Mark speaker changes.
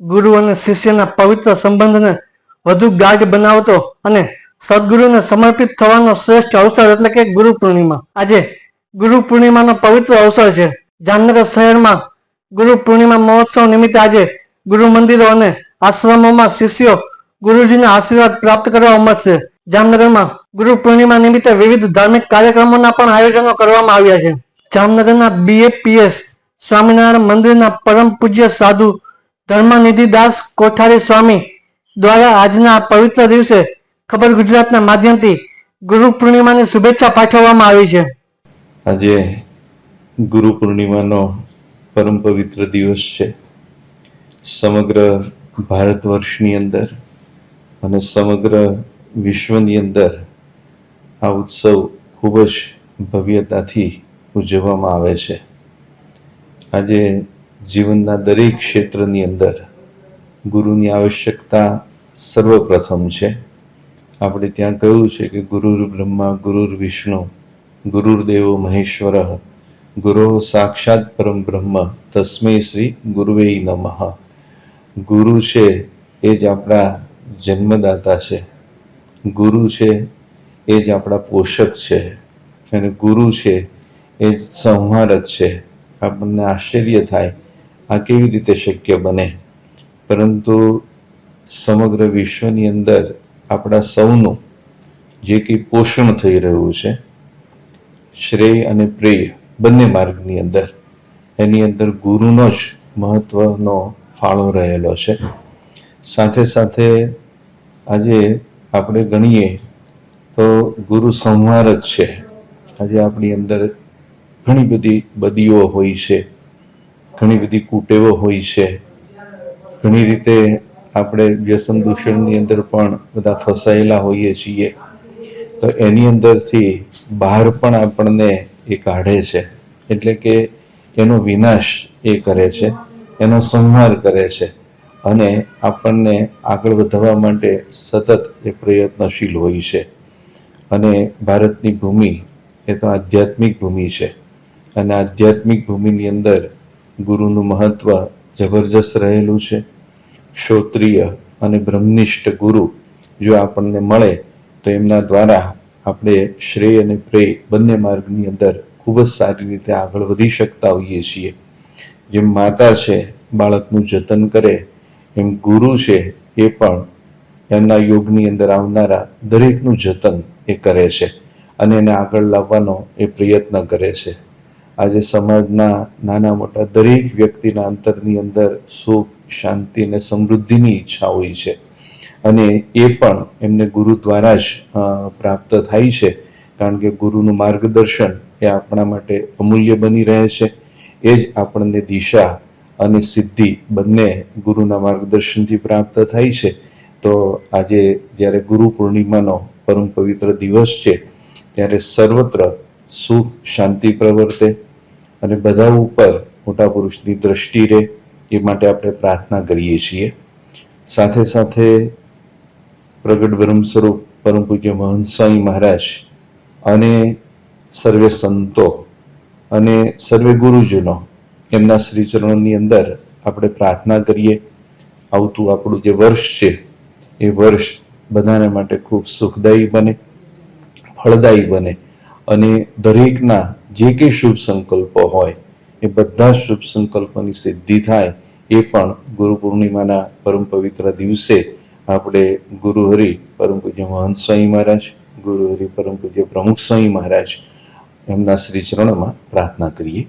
Speaker 1: ગુરુ અને શિષ્યના પવિત્ર સંબંધને વધુ ગાઢ બનાવતો અને સદગુરુને સમર્પિત થવાનો શ્રેષ્ઠ અવસર એટલે કે ગુરુ પૂર્ણિમા. આજે ગુરુ પૂર્ણિમાનો પવિત્ર અવસર છે. જામનગર શહેરમાં ગુરુ પૂર્ણિમા મહોત્સવ નિમિત્તે આજે ગુરુ મંદિરો અને આશ્રમોમાં શિષ્યો ગુરુજીના આશીર્વાદ પ્રાપ્ત કરવા ઉમટશે જામનગરમાં ગુરુ પૂર્ણિમા નિમિત્તે વિવિધ ધાર્મિક કાર્યક્રમોના પણ આયોજનો કરવામાં આવ્યા છે. જામનગરના બીએપીએસ સ્વામિનારાયણ મંદિરના પરમ પૂજ્ય સાધુ ધર્મનિધિ દાસ કોઠારી સ્વામી દ્વારા આજના પવિત્ર દિવસે ખબર ગુજરાતના માધ્યમથી ગુરુ પૂર્ણિમાની શુભેચ્છા પાઠવવામાં આવી છે.
Speaker 2: આજે ગુરુ પૂર્ણિમાનો પરમ પવિત્ર દિવસ છે. સમગ્ર ભારત વર્ષની અંદર અને સમગ્ર વિશ્વની અંદર આ ઉત્સવ ખૂબ જ ભવ્યતાથી ઉજવવામાં આવે છે. આજે જીવનના દરેક ક્ષેત્રની અંદર ગુરુની આવશ્યકતા સર્વપ્રથમ છે. આપણે ત્યાં કહ્યું છે કે ગુરુર બ્રહ્મા, ગુરુર વિષ્ણુ ગુરુર્દેવો મહેશ્વર, ગુરો સાક્ષાત પરમ બ્રહ્મ, તસ્મૈ શ્રી ગુરુવે નમઃ. ગુરુ છે એ જ આપણા જન્મદાતા છે. ગુરુ છે એ જ આપણા પોષક છે. અને ગુરુ છે એ જ સંહારક છે. આપણને આશ્ચર્ય થાય આ કેવી રીતે શક્ય બને? પરંતુ સમગ્ર વિશ્વની અંદર આપણા સૌનું જે કંઈ પોષણ થઈ રહ્યું છે, શ્રેય અને પ્રેય બંને માર્ગની અંદર, એની અંદર ગુરુનો જ મહત્વનો ફાળો રહેલો છે. સાથે સાથે આજે આપણે ગણીએ તો ગુરુ સંહાર જ છે. આજે આપણી અંદર ઘણી બધી બદીઓ હોય છે. ઘણી બધી કુટેવો હોય છે. ઘણી રીતે આપણે વ્યસન દૂષણની અંદર પણ બધા ફસાયેલા હોઈએ છીએ. તો એની અંદરથી બહાર પણ આપણને એ કાઢે છે. એટલે કે એનો વિનાશ એ કરે છે. એનો સંહાર કરે છે. અને આપણને આગળ વધવા માટે સતત એ પ્રયત્નશીલ હોય છે. અને ભારતની ભૂમિ એ તો આધ્યાત્મિક ભૂમિ છે. અને આધ્યાત્મિક ભૂમિની અંદર ગુરુનું મહત્વ જબરજસ્ત રહેલું છે. ક્ષોત્રિય અને બ્રહ્મનિષ્ઠ ગુરુ જો આપણને મળે, તો એમના દ્વારા આપણે શ્રેય અને પ્રેય બંને માર્ગની અંદર ખૂબ જ સારી રીતે આગળ વધી શકતા હોઈએ છીએ. જેમ માતા છે, બાળકનું જતન કરે, એમ ગુરુ છે, એ પણ એમના યોગની અંદર આવનારા દરેકનું જતન એ કરે છે અને એને આગળ લાવવાનો એ પ્રયત્ન કરે છે. આજે સમાજના નાના મોટા દરેક વ્યક્તિના અંતરની અંદર સુખ, શાંતિ અને સમૃદ્ધિની ઈચ્છા હોય છે. અને એ પણ એમને ગુરુ દ્વારા જ પ્રાપ્ત થાય છે. કારણ કે ગુરુનું માર્ગદર્શન એ આપણા માટે અમૂલ્ય બની રહે છે. એ જ આપણને દિશા અને સિદ્ધિ બંને ગુરુના માર્ગદર્શનથી પ્રાપ્ત થાય છે. તો આજે જ્યારે ગુરુ પૂર્ણિમાનો પરમ પવિત્ર દિવસ છે, ત્યારે સર્વત્ર સુખ, શાંતિ પ્રવર્તે. અને બધા ઉપર મોટા પુરુષની દ્રષ્ટિ રહે, એ માટે આપણે પ્રાર્થના કરીએ છીએ. સાથે સાથે પ્રગટ બ્રહ્મ સ્વરૂપ પરમ પૂજ્ય મહંત સ્વામી મહારાજ અને સર્વે સંતો અને સર્વે ગુરુજનો એમના શ્રીચરણોની અંદર આપણે પ્રાર્થના કરીએ. આવતું આપણું જે વર્ષ છે, એ વર્ષ બધાને માટે ખૂબ સુખદાયી બને, ફળદાયી બને અને દરેકના જે કંઈ શુભ સંકલ્પો હોય, એ બધા શુભ સંકલ્પોની સિદ્ધિ થાય, એ પણ ગુરુ પૂર્ણિમાના પરમ પવિત્ર દિવસે આપણે ગુરુ હરિ પરમ પૂજ્ય મહંત સ્વામી મહારાજ, ગુરુ હરિ પરમ પૂજ્ય પ્રમુખ સ્વામી મહારાજ એમના શ્રી ચરણોમાં પ્રાર્થના કરીએ.